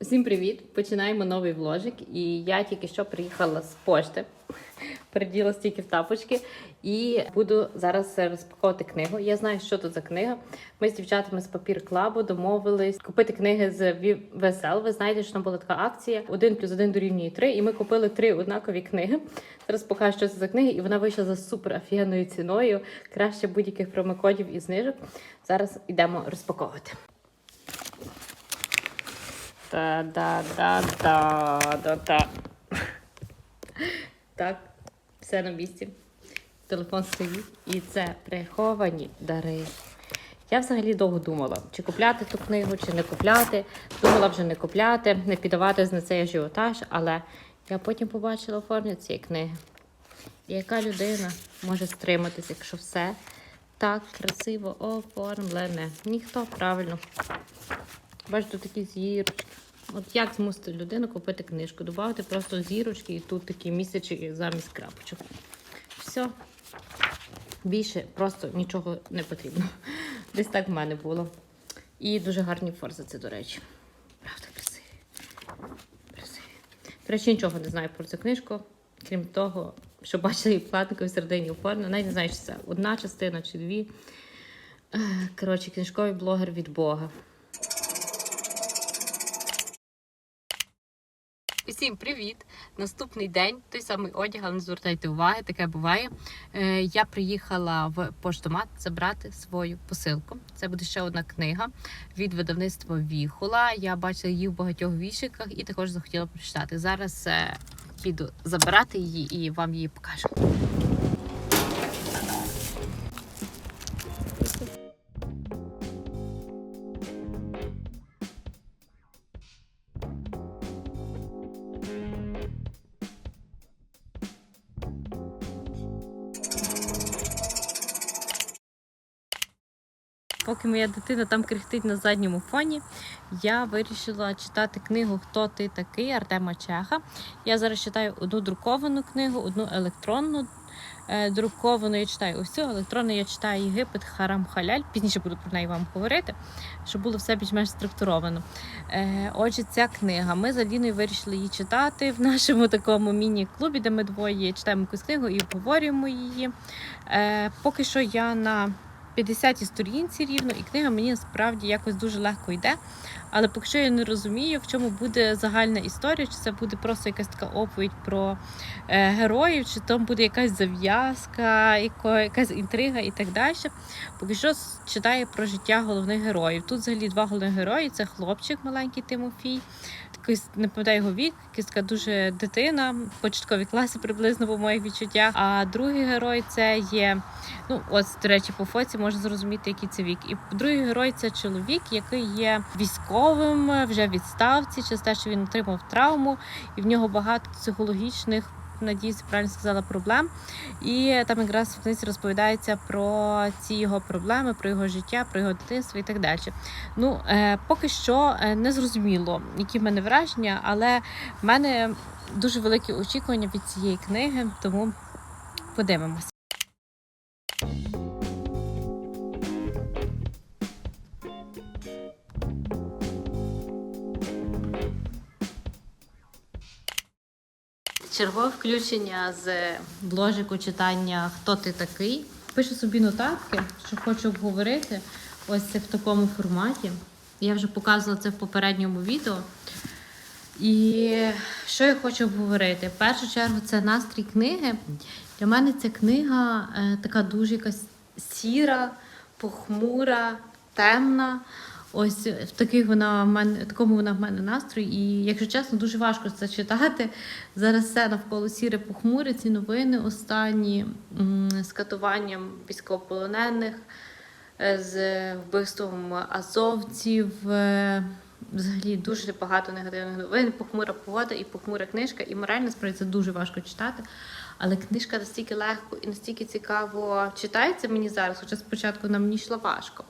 Всім привіт! Починаємо новий вложик. І я тільки що приїхала з пошти, переділа стільки в тапочки, і буду зараз розпаковувати книгу. Я знаю, що тут за книга. Ми з дівчатами з папір клабу домовились купити книги з Весел. Ви знаєте, що там була така акція: 1 плюс 1 дорівнює 3, і ми купили три однакові книги. Зараз покажу, що це за книги, і вона вийшла за супер офігенною ціною, краще будь-яких промокодів і знижок. Зараз йдемо розпаковувати. Та-да-да-да-да-да. Так, все на місці. Телефон стоїть. І це приховані дари. Я взагалі довго думала, чи купляти ту книгу, чи не купляти. Думала вже не купляти, не піддавати на цей ажіотаж, але я потім побачила оформлення цієї книги. І яка людина може стриматися, якщо все так красиво оформлене? Ніхто правильно. Бачите, такі зірочки. От як змусити людину купити книжку? Добавити просто зірочки і тут такі місячі замість крапочок. Все. Більше просто нічого не потрібно. Десь так в мене було. І дуже гарні форзаци, до речі. Правда, красиві. До речі, нічого не знаю про цю книжку, крім того, що бачила її платника в середині оформлена. Навіть не знаю, чи це одна частина чи дві. Коротше, книжковий блогер від Бога. Усім привіт! Наступний день, той самий одяг, але не звертайте уваги, таке буває. Е, я приїхала в поштомат забрати свою посилку. Це буде ще одна книга від видавництва Віхола. Я бачила її в багатьох вішиках і також захотіла прочитати. Зараз е, піду забирати її і вам її покажу. Поки моя дитина там крихтить на задньому фоні, я вирішила читати книгу Хто ти такий Артема Чеха. Я зараз читаю одну друковану книгу, одну електронну е, друковану. Я читаю цю електронну, я читаю Єгипет Харам Халяль. Пізніше буду про неї вам говорити, щоб було все більш-менш структуровано. Е, отже, ця книга. Ми з Аліною вирішили її читати в нашому такому міні-клубі, де ми двоє читаємо якусь книгу і обговорюємо її. Е, поки що я на 50 сторінці рівно, і книга мені насправді якось дуже легко йде. Але поки що я не розумію, в чому буде загальна історія, чи це буде просто якась така оповідь про е, героїв, чи там буде якась зав'язка, якась інтрига і так далі. Поки що читає про життя головних героїв. Тут взагалі два головних герої: це хлопчик маленький Тимофій. Такий, не пам'ятаю його вік, якийсь така дуже дитина, початкові класи приблизно по моїх відчуттях. А другий герой це є Ну, от, до речі, по фоці можна зрозуміти, який це вік. І другий герой це чоловік, який є військовим, вже в відставці, через те, що він отримав травму, і в нього багато психологічних. Надіюсь, правильно сказала проблем. І там якраз в книзі розповідається про ці його проблеми, про його життя, про його дитинство і так далі. Ну, е, поки що е, не зрозуміло, які в мене враження, але в мене дуже великі очікування від цієї книги, тому подивимося. Чергове включення з бложику читання Хто ти такий. Пишу собі нотатки, що хочу обговорити. Ось це в такому форматі. Я вже показувала це в попередньому відео. І що я хочу обговорити? В першу чергу це настрій книги. Для мене ця книга е, така дуже якась сіра, похмура, темна. Ось в таких вона в мене, в такому вона в мене настрої. І, якщо чесно, дуже важко це читати. Зараз все навколо сіре похмуре, ці новини останні з катуванням військовополонених, е, з вбивством азовців. е, Взагалі дуже багато негативних новин, похмура погода і похмура книжка. І морально справді це дуже важко читати. Але книжка настільки легко і настільки цікаво читається мені зараз, хоча спочатку вона мені йшла важко.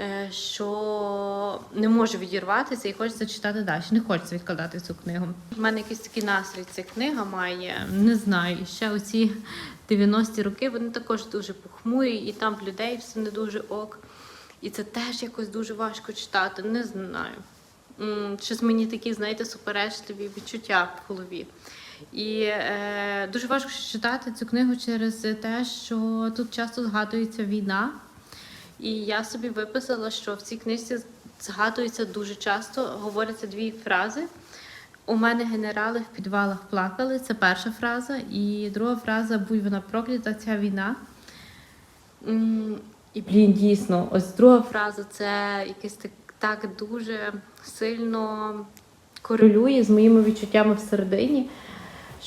Е, Що не можу відірватися і хочеться читати далі. Не хочеться відкладати цю книгу. У мене якийсь такий настрій ця книга має. Не знаю, ще оці 90-ті роки вони також дуже похмурі, і там людей все не дуже ок. І це теж якось дуже важко читати. Не знаю. щось мені такі, знаєте, суперечливі відчуття в голові. І е, дуже важко читати цю книгу через те, що тут часто згадується війна. І я собі виписала, що в цій книжці згадується дуже часто, говоряться дві фрази. У мене генерали в підвалах плакали. Це перша фраза. І друга фраза будь вона проклята, ця війна. І блін, дійсно, ось друга фраза це якесь так, так дуже сильно корелює з моїми відчуттями всередині.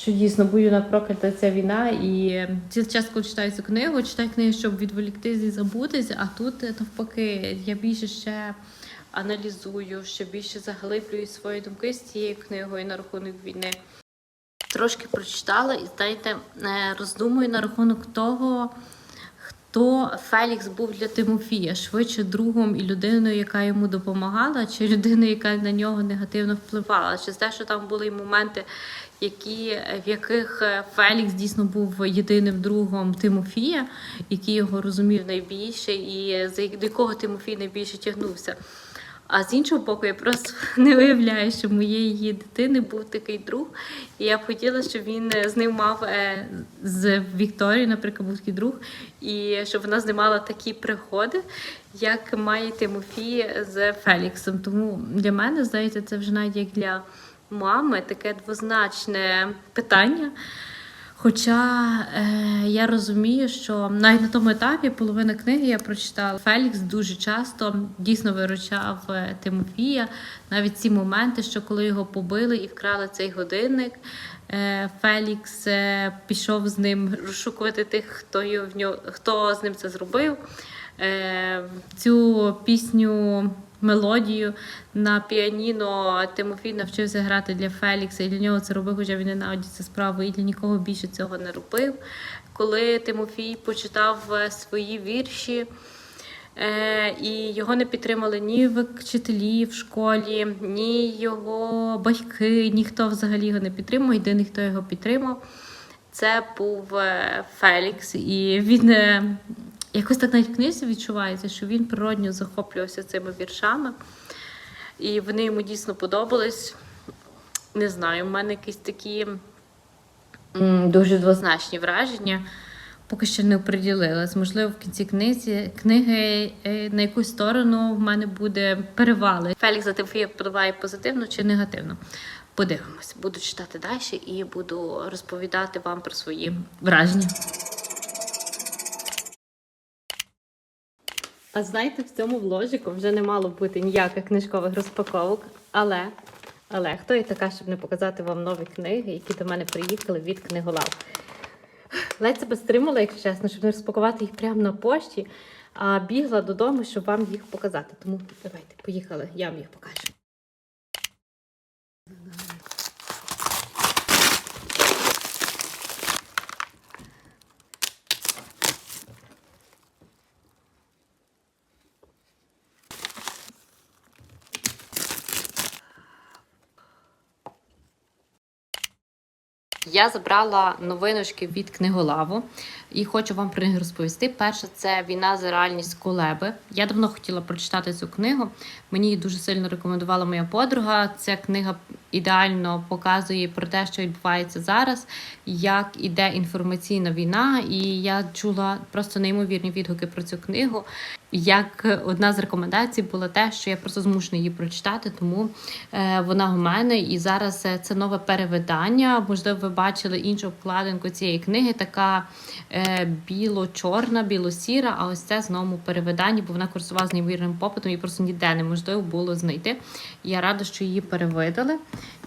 Що дійсно будь вона проклята ця війна, і ці час, коли читаю цю книгу, читаю книги, щоб відволіктись і забутись, а тут е, навпаки, я більше ще аналізую, ще більше заглиблюю свої думки з цією книгою на рахунок війни. Трошки прочитала і знаєте, е, роздумую на рахунок того, хто Фелікс був для Тимофія, швидше другом і людиною, яка йому допомагала, чи людиною, яка на нього негативно впливала. Чи те, що там були моменти, які, в яких е, Фелікс дійсно був єдиним другом Тимофія, який його розумів найбільше, і за якого Тимофій найбільше тягнувся. А з іншого боку, я просто не уявляю, що моєї її дитини був такий друг. І я б хотіла, щоб він е, з ним мав е, з Вікторією, наприклад, був такий друг, і щоб вона з ним мала такі пригоди, як має Тимофій з Феліксом. Тому для мене, здається, це вже навіть як для мами таке двозначне питання. Хоча е, я розумію, що навіть на тому етапі половина книги я прочитала. Фелікс дуже часто дійсно виручав е, Тимофія. Навіть ці моменти, що коли його побили і вкрали цей годинник, е, Фелікс е, пішов з ним розшукувати тих, хто, його, в нього, хто з ним це зробив. Е, цю пісню. Мелодію на піаніно Тимофій навчився грати для Фелікса, і для нього це робив, хоча він ненавидить цю справу, і для нікого більше цього не робив. Коли Тимофій почитав е, свої вірші, е, і його не підтримали ні вчителі в школі, ні його батьки, ніхто взагалі його не підтримав. Єдиний, хто його підтримав, це був е, Фелікс. І він якось так навіть в книзі відчувається, що він природньо захоплювався цими віршами. І вони йому дійсно подобались. Не знаю, в мене якісь такі дуже двозначні враження. Поки що не оприділилась. Можливо, в кінці книзі, книги е, на якусь сторону в мене буде перевали. Фелікс за Тимофія впливає позитивно чи негативно. Подивимось, буду читати далі і буду розповідати вам про свої враження. А знаєте, в цьому вложику вже не мало бути ніяких книжкових розпаковок, але, але хто я така, щоб не показати вам нові книги, які до мене приїхали від книголав. Ледь себе стримала, якщо чесно, щоб не розпакувати їх прямо на пошті, а бігла додому, щоб вам їх показати. Тому давайте, поїхали, я вам їх покажу. Я забрала новиночки від книголаву і хочу вам про них розповісти. Перше, це війна за реальність Колеби. Я давно хотіла прочитати цю книгу. Мені її дуже сильно рекомендувала моя подруга. Ця книга ідеально показує про те, що відбувається зараз, як іде інформаційна війна. І я чула просто неймовірні відгуки про цю книгу. Як одна з рекомендацій була те, що я просто змушена її прочитати, тому е, вона у мене. І зараз е, це нове перевидання. Можливо, ви бачили іншу обкладинку цієї книги, така е, біло-чорна, біло-сіра. А ось це знову перевидання, бо вона користувалася неймовірним попитом і просто ніде неможливо було знайти. Я рада, що її перевидали.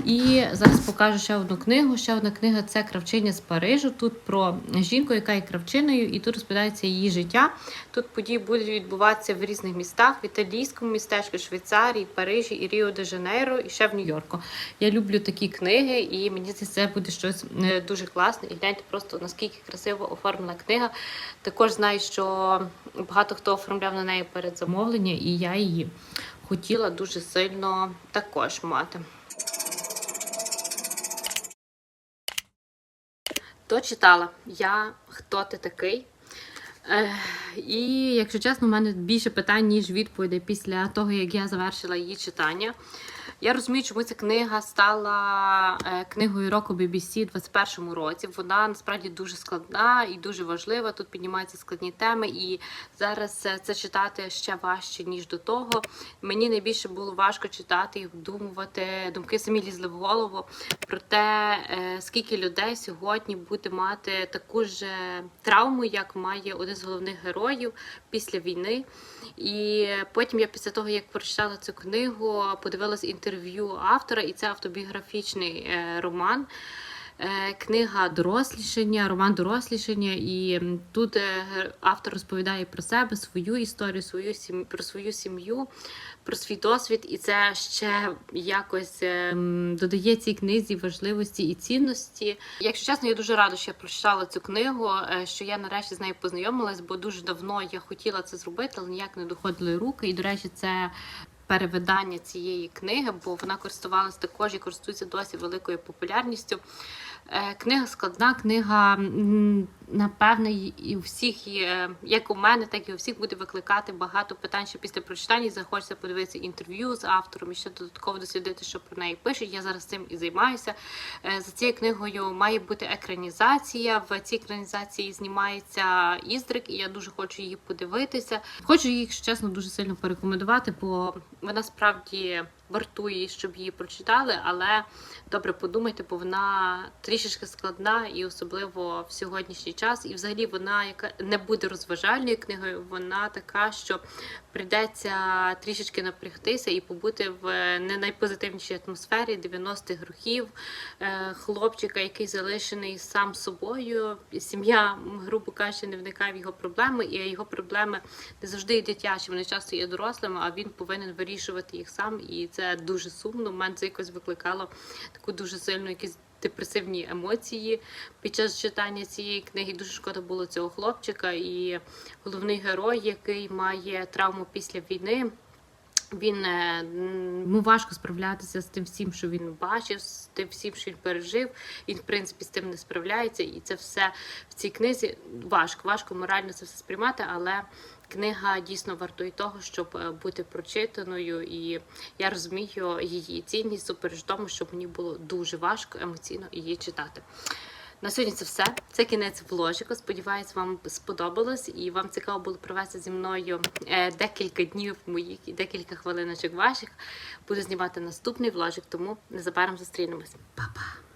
І зараз покажу ще одну книгу. Ще одна книга це Кравчиня з Парижу. Тут про жінку, яка є кравчиною, і тут розповідається її життя. Тут події будуть відбуватися в різних містах: в італійському містечку, Швейцарії, Парижі, і Ріо де Жанейро, і ще в Нью-Йорку. Я люблю такі книги, і мені здається, це буде щось е, дуже класне. І гляньте просто наскільки красиво оформлена книга. Також знаю, що багато хто оформляв на неї передзамовлення, і я її хотіла дуже сильно також мати. То читала я хто ти такий. І, якщо чесно, у мене більше питань, ніж відповідей після того, як я завершила її читання. Я розумію, чому ця книга стала е, книгою року BBC у 2021 році. Вона насправді дуже складна і дуже важлива. Тут піднімаються складні теми, і зараз е, це читати ще важче ніж до того. Мені найбільше було важко читати і вдумувати. Думки самі лізли в голову про те, е, скільки людей сьогодні буде мати таку ж травму, як має один з головних героїв після війни. І потім я після того, як прочитала цю книгу, подивилась інтерв'ю автора, і це автобіографічний е, роман. Е, Книга дорослішання, роман дорослішання, і тут е, автор розповідає про себе, свою історію, свою сім... про свою сім'ю, про свій досвід, і це ще якось е, додає цій книзі важливості і цінності. Якщо чесно, я дуже рада, що я прочитала цю книгу, що я нарешті з нею познайомилась, бо дуже давно я хотіла це зробити, але ніяк не доходили руки. І, до речі, це перевидання цієї книги, бо вона користувалася також і користується досі великою популярністю. Е, Книга складна, книга, напевне, і- у всіх, є, як у мене, так і у всіх буде викликати багато питань, що після прочитання захочеться подивитися інтерв'ю з автором і ще додатково дослідити, що про неї пишуть. Я зараз цим і займаюся. Е, За цією книгою має бути екранізація. В цій екранізації знімається Іздрик, і я дуже хочу її подивитися. Хочу якщо чесно, дуже сильно порекомендувати, бо вона справді вартує, щоб її прочитали, але добре подумайте, бо вона трішечки складна і особливо в сьогоднішній час. І взагалі вона яка не буде розважальною книгою. Вона така, що прийдеться трішечки напрягтися і побути в не найпозитивнішій атмосфері 90-х років. Е, Хлопчика, який залишений сам собою. Сім'я, грубо кажучи, не вникає в його проблеми, і його проблеми не завжди дитячі, вони часто є дорослими, а він повинен вирішувати їх сам. І це дуже сумно. У мене це якось викликало таку дуже сильну якісь. Депресивні емоції під час читання цієї книги дуже шкода було цього хлопчика. І головний герой, який має травму після війни, він е, йому важко справлятися з тим всім, що він бачив, з тим всім, що він пережив. Він, в принципі, з тим не справляється, і це все в цій книзі важко, важко морально це все сприймати, але книга дійсно вартує того, щоб е, бути прочитаною, і я розумію її цінність супереч тому, що мені було дуже важко емоційно її читати. На сьогодні це все. Це кінець вложику. Сподіваюсь, вам сподобалось і вам цікаво було провести зі мною е, декілька днів моїх і декілька хвилиночок ваших. Буду знімати наступний вложик, тому незабаром зустрінемось. Па-па!